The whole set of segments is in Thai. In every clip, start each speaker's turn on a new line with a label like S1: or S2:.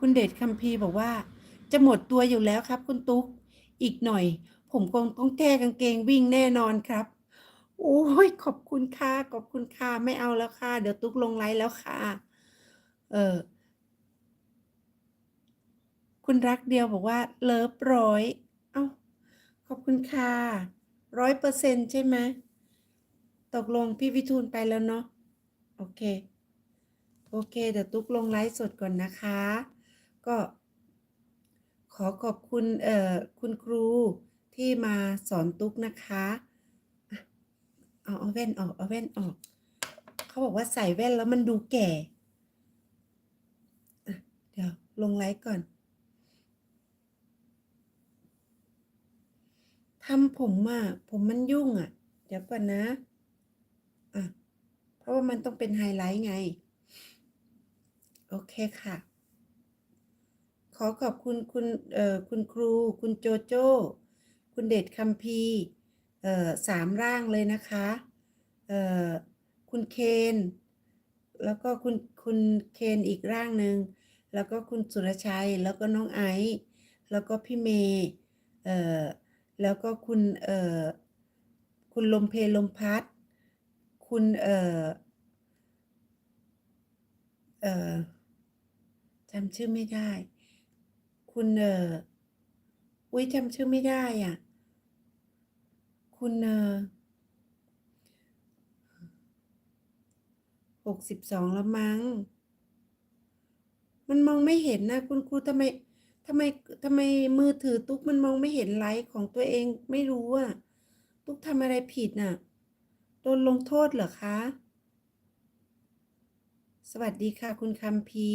S1: คุณเดชคัมพีบอกว่า จะหมดตัวอยู่แล้วครับ คุณตุ๊ก อีกหน่อย ผมคงต้องแก้กางเกงวิ่งแน่นอนครับ โอ้ยขอบคุณค่ะขอบคุณค่ะไม่เอาแล้วค่ะ เดี๋ยวตุ๊กลงไลฟ์แล้วค่ะ เออคุณรักเดียวบอกว่าเลิฟร้อยเอ้าขอบคุณค่ะร้อยเปอร์เซ็นใช่ไหมตกลงพี่วิทูลไปแล้วเนาะโอเค โอเค เดี๋ยวตุ๊กลงไลฟ์สดก่อนนะคะ ก็ขอขอบคุณเอ่อคุณครูที่มาสอนตุ๊กนะคะเอาเอาแว่นออกเอาแว่นออก เขาบอกว่าใส่แว่นแล้วมันดูแก่เดี๋ยวลงไลฟ์ก่อนทำผมอะผมมันยุ่งอะ เดี๋ยวก่อนนะอะเพราะว่ามันต้องเป็นไฮไลท์ไง โอเคค่ะ อขอบคุณคุณเอ่อคุณครู คุณโจโจ้ คุณเดชคัมพีเอ่อสามร่างเลยนะคะเอ่อคุณเคน แล้วก็คุณคุณเคนอีกร่างหนึ่งแล้วก็คุณสุรชัยแล้วก็น้องไอซ์แล้วก็พี่เมย์เอ่อแล้วก็คุณเอ่อคุณลมเพลลมพัด คุณเอ่อเอ่อจำชื่อไม่ได้ คุณเอออุ้ยจำชื่อไม่ได้อะ คุณเออหกสิบสองแล้วมั้ง มันมองไม่เห็นนะ คุณครูทำไมทำไมทำไมมือถือตุ๊กมันมองไม่เห็นไลฟ์ของตัวเองไม่รู้อะ ตุ๊กทำอะไรผิดน่ะ โดนลงโทษเหรอคะ สวัสดีค่ะ คุณคัมพี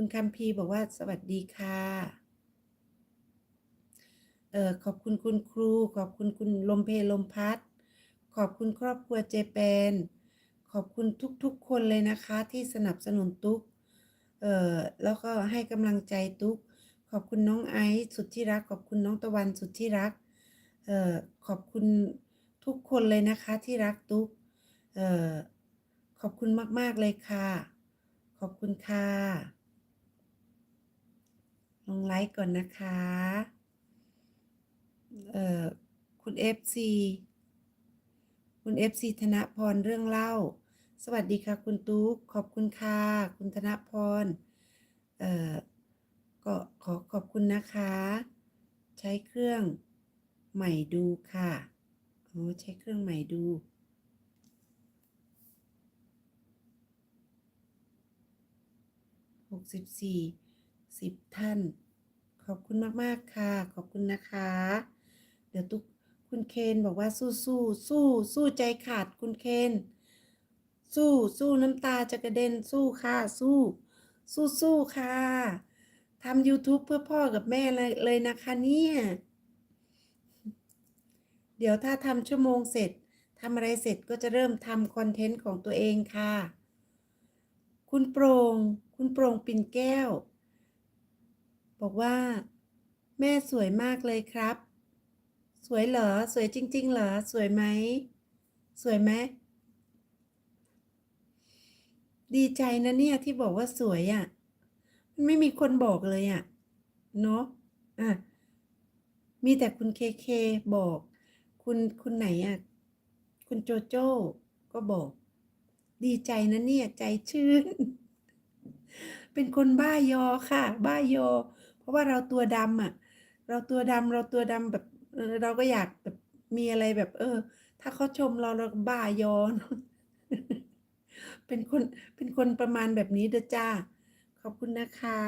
S1: คุณคัมพีบอกว่าสวัสดีค่ะเออขอบคุณคุณครู ขอบคุณคุณลมเพลลมพัด ขอบคุณครอบครัวเจแปน ขอบคุณทุกๆคนเลยนะคะที่สนับสนุนตุ๊กเออแล้วก็ให้กำลังใจตุ๊ก ขอบคุณน้องไอซ์สุดที่รัก ขอบคุณน้องตะวันสุดที่รักเออขอบคุณทุกคนเลยนะคะที่รักตุ๊กเออขอบคุณมากๆเลยค่ะ ขอบคุณค่ะ ลงไลค์ก่อนนะคะ เอ่อ คุณ FC คุณ FC ธนพรเรื่องเล่า สวัสดีค่ะ คุณตุ๊ก ขอบคุณค่ะ คุณธนพร เอ่อ ก็ขอขอบคุณนะคะ ใช้เครื่องใหม่ดูค่ะอ๋อใช้เครื่องใหม่ดูหกสิบสี่ สิบท่าน ขอบคุณมาก ๆ ค่ะ ขอบคุณนะคะ เดี๋ยวตุกคุณเคนบอกว่าสู้สู้สู้สู้ใจขาดคุณเคน สู้สู้น้ำตาจะกระเด็นสู้ค่ะ สู้ สู้สู้ค่ะทำ YouTube เพื่อพ่อกับแม่เลยเลยนะคะเนี่ย เดี๋ยวถ้าทำชั่วโมงเสร็จทำอะไรเสร็จก็จะเริ่มทำคอนเทนต์ของตัวเองค่ะ คุณโปร่งคุณโปร่งปิ่นแก้ว บอกว่า แม่สวยมากเลยครับ สวยเหรอ สวยจริง ๆ เหรอ สวยไหม สวยไหม ดีใจนะเนี่ยที่บอกว่าสวยอะ่ะ มันไม่มีคนบอกเลยอะ่ะ เนาะอะ มีแต่คุณเคเคบอก คุณคุณไหนอะ่ะ คุณโจโจ้ก็บอก ดีใจนะเนี่ย ใจชื่น เป็นคนบ้ายอค่ะ บ้ายอ ราะว่าเราตัวดำอะ เราตัวดำเราตัวดำแบบเราก็อยากแบบมีอะไรแบบ เออ ถ้าเขาชมเราเราบ้ายอนอะเป็นคนเป็นคนประมาณแบบนี้เด้อจ้า ขอบคุณนะคะ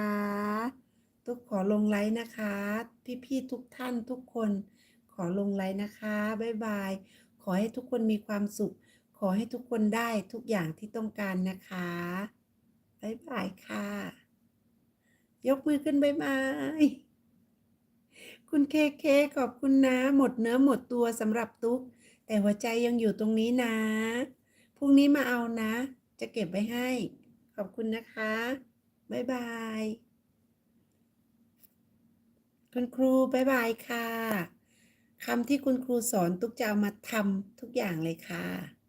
S1: ทุกขอลงไลค์นะคะ พี่ๆทุกท่านทุกคนขอลงไลค์นะคะบ๊ายบาย ขอให้ทุกคนมีความสุข ขอให้ทุกคนได้ทุกอย่างที่ต้องการนะคะบ๊ายบายค่ะ ยกมือขึ้นบายบาย คุณเคเคขอบคุณนะ หมดเนื้อหมดตัวสำหรับตุ๊ก แต่หัวใจยังอยู่ตรงนี้นะ พรุ่งนี้มาเอานะ จะเก็บไว้ให้ ขอบคุณนะคะบ๊ายบาย คุณครูบ๊ายบายค่ะคำที่คุณครูสอนตุ๊กจะเอามาทำทุกอย่างเลยค่ะ